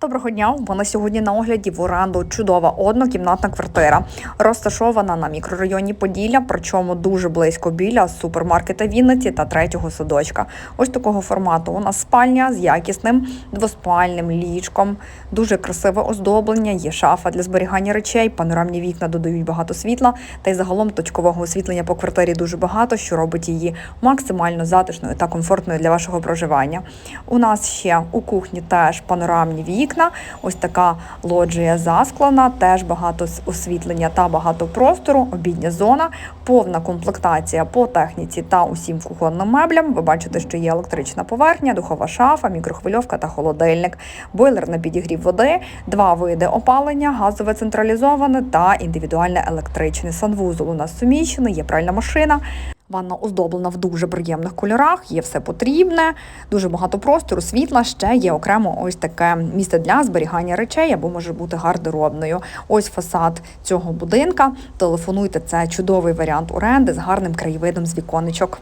Доброго дня. У мене сьогодні на огляді в оренду чудова однокімнатна квартира, розташована на мікрорайоні Поділля, причому дуже близько біля супермаркета Вінниці та третього садочка. Ось такого формату. У нас спальня з якісним двоспальним ліжком, дуже красиве оздоблення. Є шафа для зберігання речей, панорамні вікна додають багато світла, та й загалом точкового освітлення по квартирі дуже багато, що робить її максимально затишною та комфортною для вашого проживання. У нас ще у кухні теж панорамні вікна. Ось така лоджія засклана, теж багато освітлення та багато простору, обідня зона, повна комплектація по техніці та усім кухонним меблям. Ви бачите, що є електрична поверхня, духова шафа, мікрохвильовка та холодильник, бойлер на підігрів води, два види опалення, газове централізоване та індивідуальне електричне санвузол. У нас суміщений, є пральна машина. Ванна оздоблена в дуже приємних кольорах, є все потрібне, дуже багато простору, світла. Ще є окремо ось таке місце для зберігання речей або може бути гардеробною. Ось фасад цього будинка. Телефонуйте, це чудовий варіант оренди з гарним краєвидом з віконечок.